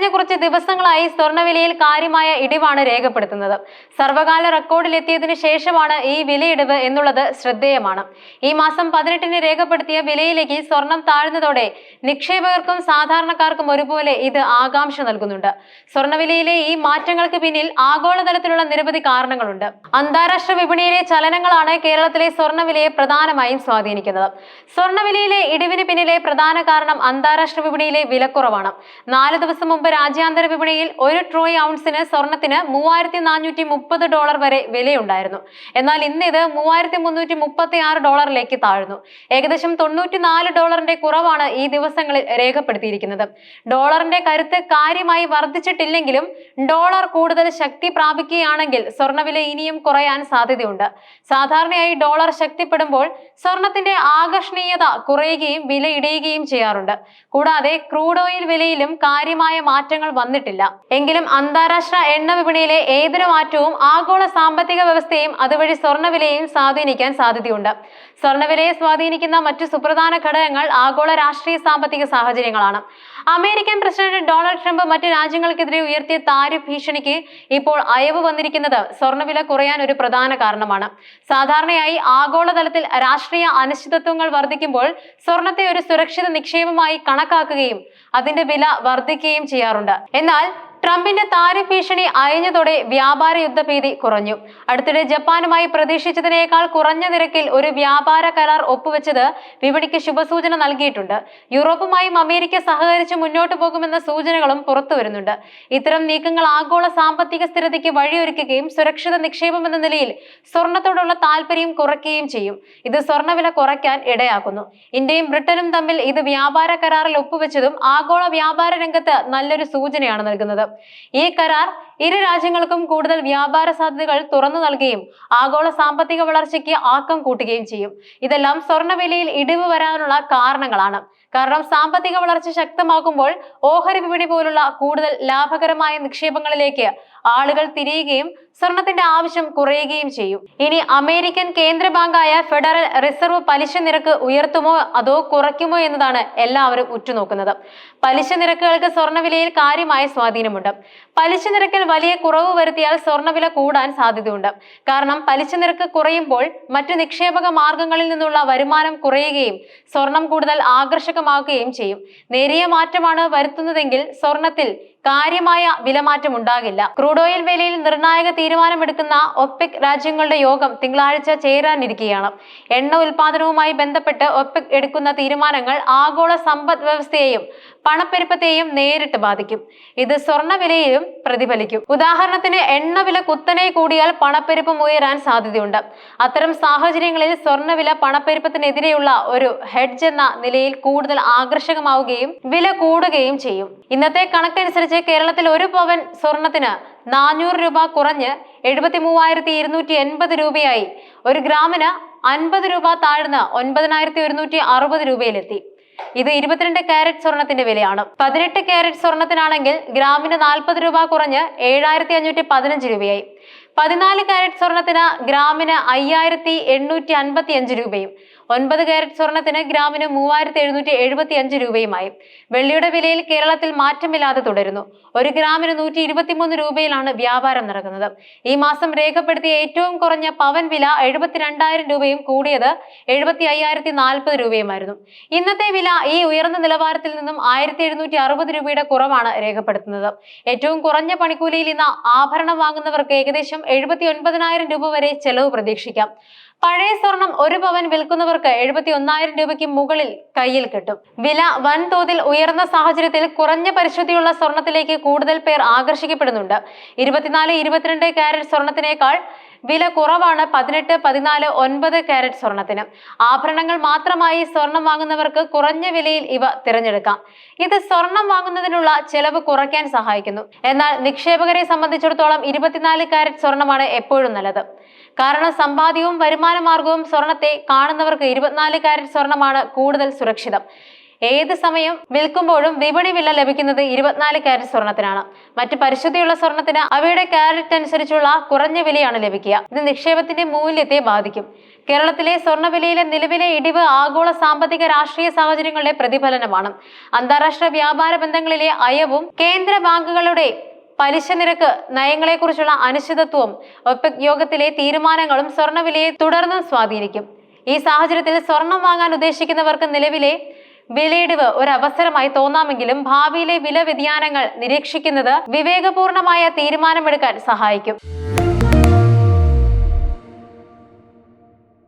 കഴിഞ്ഞ കുറച്ച് ദിവസങ്ങളായി സ്വർണവിലയിൽ കാര്യമായ ഇടിവാണ് രേഖപ്പെടുത്തുന്നത്. സർവകാല റെക്കോർഡിലെത്തിയതിനു ശേഷമാണ് ഈ വിലയിടിവ് എന്നുള്ളത് ശ്രദ്ധേയമാണ്. ഈ മാസം പതിനെട്ടിന് രേഖപ്പെടുത്തിയ വിലയിലേക്ക് സ്വർണം താഴ്ന്നതോടെ നിക്ഷേപകർക്കും സാധാരണക്കാർക്കും ഒരുപോലെ ഇത് ആകാംക്ഷ നൽകുന്നുണ്ട്. സ്വർണവിലയിലെ ഈ മാറ്റങ്ങൾക്ക് പിന്നിൽ ആഗോളതലത്തിലുള്ള നിരവധി കാരണങ്ങളുണ്ട്. അന്താരാഷ്ട്ര വിപണിയിലെ ചലനങ്ങളാണ് കേരളത്തിലെ സ്വർണവിലയെ പ്രധാനമായും സ്വാധീനിക്കുന്നത്. സ്വർണവിലയിലെ ഇടിവിന് പിന്നിലെ പ്രധാന കാരണം അന്താരാഷ്ട്ര വിപണിയിലെ വിലക്കുറവാണ്. നാല് ദിവസം മുമ്പ് രാജ്യാന്തര വിപണിയിൽ ഒരു ട്രോയ് ഔൺസിന് സ്വർണത്തിന് മൂവായിരത്തി നാനൂറ്റി മുപ്പത് ഡോളർ വരെ വിലയുണ്ടായിരുന്നു. എന്നാൽ ഇന്ന് ഇത് മൂവായിരത്തി മുന്നൂറ്റി മുപ്പത്തി ആറ് ഡോളറിലേക്ക് താഴ്ന്നു. ഏകദേശം തൊണ്ണൂറ്റി നാല് ഡോളറിന്റെ കുറവാണ് ഈ ദിവസങ്ങളിൽ രേഖപ്പെടുത്തിയിരിക്കുന്നത്. ഡോളറിന്റെ കരുത്ത് കാര്യമായി വർദ്ധിച്ചിട്ടില്ലെങ്കിലും ഡോളർ കൂടുതൽ ശക്തി പ്രാപിക്കുകയാണെങ്കിൽ സ്വർണവില ഇനിയും കുറയാൻ സാധ്യതയുണ്ട്. സാധാരണയായി ഡോളർ ശക്തിപ്പെടുമ്പോൾ സ്വർണത്തിന്റെ ആകർഷണീയത കുറയുകയും വില ഇടിയുകയും ചെയ്യാറുണ്ട്. കൂടാതെ ക്രൂഡ് ഓയിൽ വിലയിലും കാര്യമായ മാറ്റങ്ങൾ വന്നിട്ടില്ല. എങ്കിലും അന്താരാഷ്ട്ര എണ്ണ വിപണിയിലെ ഏതൊരു മാറ്റവും ആഗോള സാമ്പത്തിക വ്യവസ്ഥയും അതുവഴി സ്വർണവിലയെയും സ്വാധീനിക്കാൻ സാധ്യതയുണ്ട്. സ്വർണവിലയെ സ്വാധീനിക്കുന്ന മറ്റു സുപ്രധാന ഘടകങ്ങൾ ആഗോള രാഷ്ട്രീയ സാമ്പത്തിക സാഹചര്യങ്ങളാണ്. അമേരിക്കൻ പ്രസിഡന്റ് ഡൊണാൾഡ് ട്രംപ് മറ്റ് രാജ്യങ്ങൾക്കെതിരെ ഉയർത്തിയ താരിഫ് ഭീഷണിക്ക് ഇപ്പോൾ അയവ് വന്നിരിക്കുന്നത് സ്വർണവില കുറയാൻ ഒരു പ്രധാന കാരണമാണ്. സാധാരണയായി ആഗോളതലത്തിൽ രാഷ്ട്രീയ അനിശ്ചിതത്വങ്ങൾ വർദ്ധിക്കുമ്പോൾ സ്വർണത്തെ ഒരു സുരക്ഷിത നിക്ഷേപമായി കണക്കാക്കുകയും അതിന്റെ വില വർദ്ധിക്കുകയും ചെയ്യാറുണ്ട്. എന്നാൽ ട്രംപിന്റെ താരിഫ് ഭീഷണി അയഞ്ഞതോടെ വ്യാപാര യുദ്ധഭീതി കുറഞ്ഞു. അടുത്തിടെ ജപ്പാനുമായി പ്രതീക്ഷിച്ചതിനേക്കാൾ കുറഞ്ഞ നിരക്കിൽ ഒരു വ്യാപാര കരാർ ഒപ്പുവെച്ചത് വിപണിക്ക് ശുഭസൂചന നൽകിയിട്ടുണ്ട്. യൂറോപ്പുമായും അമേരിക്ക സഹകരിച്ച് മുന്നോട്ട് പോകുമെന്ന സൂചനകളും പുറത്തു വരുന്നുണ്ട്. ഇത്തരം നീക്കങ്ങൾ ആഗോള സാമ്പത്തിക സ്ഥിരതയ്ക്ക് വഴിയൊരുക്കുകയും സുരക്ഷിത നിക്ഷേപം എന്ന നിലയിൽ സ്വർണത്തോടുള്ള താല്പര്യം കുറയ്ക്കുകയും ചെയ്യും. ഇത് സ്വർണവില കുറയ്ക്കാൻ ഇടയാക്കുന്നു. ഇന്ത്യയും ബ്രിട്ടനും തമ്മിൽ ഇത് വ്യാപാര കരാറിൽ ഒപ്പുവെച്ചതും ആഗോള വ്യാപാര രംഗത്ത് നല്ലൊരു സൂചനയാണ് നൽകുന്നത്. ഈ കരാർ ഇരു രാജ്യങ്ങൾക്കും കൂടുതൽ വ്യാപാര സാധ്യതകൾ തുറന്നു നൽകുകയും ആഗോള സാമ്പത്തിക വളർച്ചയ്ക്ക് ആക്കം കൂട്ടുകയും ചെയ്യും. ഇതെല്ലാം സ്വർണവിലയിൽ ഇടിവ് വരാനുള്ള കാരണങ്ങളാണ്. കാരണം സാമ്പത്തിക വളർച്ച ശക്തമാകുമ്പോൾ ഓഹരി വിപണി പോലുള്ള കൂടുതൽ ലാഭകരമായ നിക്ഷേപങ്ങളിലേക്ക് ആളുകൾ തിരിയുകയും സ്വർണത്തിന്റെ ആവശ്യം കുറയുകയും ചെയ്യും. ഇനി അമേരിക്കൻ കേന്ദ്ര ബാങ്കായ ഫെഡറൽ റിസർവ് പലിശ നിരക്ക് ഉയർത്തുമോ അതോ കുറയ്ക്കുമോ എന്നതാണ് എല്ലാവരും ഉറ്റുനോക്കുന്നത്. പലിശ നിരക്കുകൾക്ക് സ്വർണവിലയിൽ കാര്യമായ സ്വാധീനമുണ്ട്. പലിശ നിരക്കിൽ വലിയ കുറവ് വരുത്തിയാൽ സ്വർണവില കൂടാൻ സാധ്യതയുണ്ട്. കാരണം പലിശ നിരക്ക് കുറയുമ്പോൾ മറ്റു നിക്ഷേപക മാർഗങ്ങളിൽ നിന്നുള്ള വരുമാനം കുറയുകയും സ്വർണം കൂടുതൽ ആകർഷകമാക്കുകയും ചെയ്യും. നേരിയ മാറ്റമാണ് വരുത്തുന്നതെങ്കിൽ സ്വർണത്തിൽ കാര്യമായ വിലമാറ്റം ഉണ്ടാകില്ല. ക്രൂഡ് ഓയിൽ വിലയിൽ നിർണായക തീരുമാനമെടുക്കുന്ന ഒപെക് രാജ്യങ്ങളുടെ യോഗം തിങ്കളാഴ്ച ചേരാനിരിക്കുകയാണ് എണ്ണ ഉൽപാദനവുമായി ബന്ധപ്പെട്ട് ഒപെക് എടുക്കുന്ന തീരുമാനങ്ങൾ ആഗോള സമ്പദ് വ്യവസ്ഥയെയും പണപ്പെരുപ്പത്തെയും നേരിട്ട് ബാധിക്കും. ഇത് സ്വർണ വിലയിലും പ്രതിഫലിക്കും. ഉദാഹരണത്തിന് എണ്ണ വില കുത്തനെ കൂടിയാൽ പണപ്പെരുപ്പം ഉയരാൻ സാധ്യതയുണ്ട്. അത്തരം സാഹചര്യങ്ങളിൽ സ്വർണവില പണപ്പെരുപ്പത്തിനെതിരെയുള്ള ഒരു ഹെഡ്ജ് എന്ന നിലയിൽ കൂടുതൽ ആകർഷകമാവുകയും വില കൂടുകയും ചെയ്യും. ഇന്നത്തെ കണക്കനുസരിച്ച് കേരളത്തിൽ ഒരു പവൻ സ്വർണത്തിന് നാനൂറ് രൂപ കുറഞ്ഞ് എഴുപത്തി മൂവായിരത്തി ഇരുന്നൂറ്റി എൺപത് രൂപയായി. ഒരു ഗ്രാമിന് അൻപത് രൂപ താഴ്ന്ന് ഒൻപതിനായിരത്തി ഒരുന്നൂറ്റി അറുപത് രൂപയിലെത്തി. ഇത് ഇരുപത്തിരണ്ട് കാരറ്റ് സ്വർണത്തിന്റെ വിലയാണ്. പതിനെട്ട് കാരറ്റ് സ്വർണത്തിനാണെങ്കിൽ ഗ്രാമിന് നാൽപ്പത് രൂപ കുറഞ്ഞ് ഏഴായിരത്തി അഞ്ഞൂറ്റി പതിനഞ്ച് രൂപയായി. പതിനാല് കാരറ്റ് സ്വർണത്തിന് ഗ്രാമിന് അയ്യായിരത്തി എണ്ണൂറ്റി അൻപത്തി അഞ്ച് രൂപയും ഒൻപത് കാരറ്റ് സ്വർണത്തിന് ഗ്രാമിന് മൂവായിരത്തി എഴുന്നൂറ്റി എഴുപത്തി അഞ്ച് രൂപയുമായി. വെള്ളിയുടെ വിലയിൽ കേരളത്തിൽ മാറ്റമില്ലാതെ തുടരുന്നു. ഒരു ഗ്രാമിന് നൂറ്റി ഇരുപത്തിമൂന്ന് രൂപയിലാണ് വ്യാപാരം നടക്കുന്നത്. ഈ മാസം രേഖപ്പെടുത്തിയ ഏറ്റവും കുറഞ്ഞ പവൻ വില എഴുപത്തിരണ്ടായിരം രൂപയും കൂടിയത് എഴുപത്തി അയ്യായിരത്തി നാൽപ്പത് രൂപയുമായിരുന്നു. ഇന്നത്തെ വില ഈ ഉയർന്ന നിലവാരത്തിൽ നിന്നും ആയിരത്തി എഴുന്നൂറ്റി അറുപത് രൂപയുടെ കുറവാണ് രേഖപ്പെടുത്തുന്നത്. ഏറ്റവും കുറഞ്ഞ പണിക്കൂലിയിൽ ഇന്ന് ആഭരണം വാങ്ങുന്നവർക്ക് ഏകദേശം എഴുപത്തി ഒൻപതിനായിരം രൂപ വരെ ചെലവ് പ്രതീക്ഷിക്കാം. പഴയ സ്വർണം ഒരു പവൻ വിൽക്കുന്നവർക്ക് എഴുപത്തി ഒന്നായിരം രൂപയ്ക്ക് മുകളിൽ കയ്യിൽ കിട്ടും. വില വൻതോതിൽ ഉയർന്ന സാഹചര്യത്തിൽ കുറഞ്ഞ പരിശുദ്ധിയുള്ള സ്വർണത്തിലേക്ക് കൂടുതൽ പേർ ആകർഷിക്കപ്പെടുന്നുണ്ട്. ഇരുപത്തിനാല് ഇരുപത്തിരണ്ട് കാരറ്റ് സ്വർണത്തിനേക്കാൾ വില കുറവാണ് പതിനെട്ട് പതിനാല് ഒൻപത് കാരറ്റ് സ്വർണത്തിന്. ആഭരണങ്ങൾ മാത്രമായി സ്വർണം വാങ്ങുന്നവർക്ക് കുറഞ്ഞ വിലയിൽ ഇവ തിരഞ്ഞെടുക്കാം. ഇത് സ്വർണം വാങ്ങുന്നതിനുള്ള ചെലവ് കുറയ്ക്കാൻ സഹായിക്കുന്നു. എന്നാൽ നിക്ഷേപകരെ സംബന്ധിച്ചിടത്തോളം ഇരുപത്തിനാല് കാരറ്റ് സ്വർണമാണ് എപ്പോഴും നല്ലത്. കാരണം സമ്പാദ്യവും വരുമാന മാർഗവും സ്വർണത്തെ കാണുന്നവർക്ക് ഇരുപത്തിനാല് കാരറ്റ് സ്വർണമാണ് കൂടുതൽ സുരക്ഷിതം. ഏത് സമയം വിൽക്കുമ്പോഴും വിപണി വില ലഭിക്കുന്നത് ഇരുപത്തിനാല് കാരറ്റ് സ്വർണത്തിനാണ്. മറ്റ് പരിശുദ്ധിയുള്ള സ്വർണത്തിന് അവയുടെ കാരറ്റ് അനുസരിച്ചുള്ള കുറഞ്ഞ വിലയാണ് ലഭിക്കുക. ഇത് നിക്ഷേപത്തിന്റെ മൂല്യത്തെ ബാധിക്കും. കേരളത്തിലെ സ്വർണവിലയിലെ നിലവിലെ ഇടിവ് ആഗോള സാമ്പത്തിക രാഷ്ട്രീയ സാഹചര്യങ്ങളുടെ പ്രതിഫലനമാണ്. അന്താരാഷ്ട്ര വ്യാപാര ബന്ധങ്ങളിലെ അയവും കേന്ദ്ര ബാങ്കുകളുടെ പലിശ നിരക്ക് നയങ്ങളെക്കുറിച്ചുള്ള അനിശ്ചിതത്വവും ഒപെക് യോഗത്തിലെ തീരുമാനങ്ങളും സ്വർണവിലയെ തുടർന്നും സ്വാധീനിക്കും. ഈ സാഹചര്യത്തിൽ സ്വർണം വാങ്ങാൻ ഉദ്ദേശിക്കുന്നവർക്ക് നിലവിലെ വിലയിടിവ് ഒരു അവസരമായി തോന്നാമെങ്കിലും ഭാവിയിലെ വില വ്യതിയാനങ്ങൾ നിരീക്ഷിക്കുന്നത് വിവേകപൂർണമായ തീരുമാനമെടുക്കാൻ സഹായിക്കും.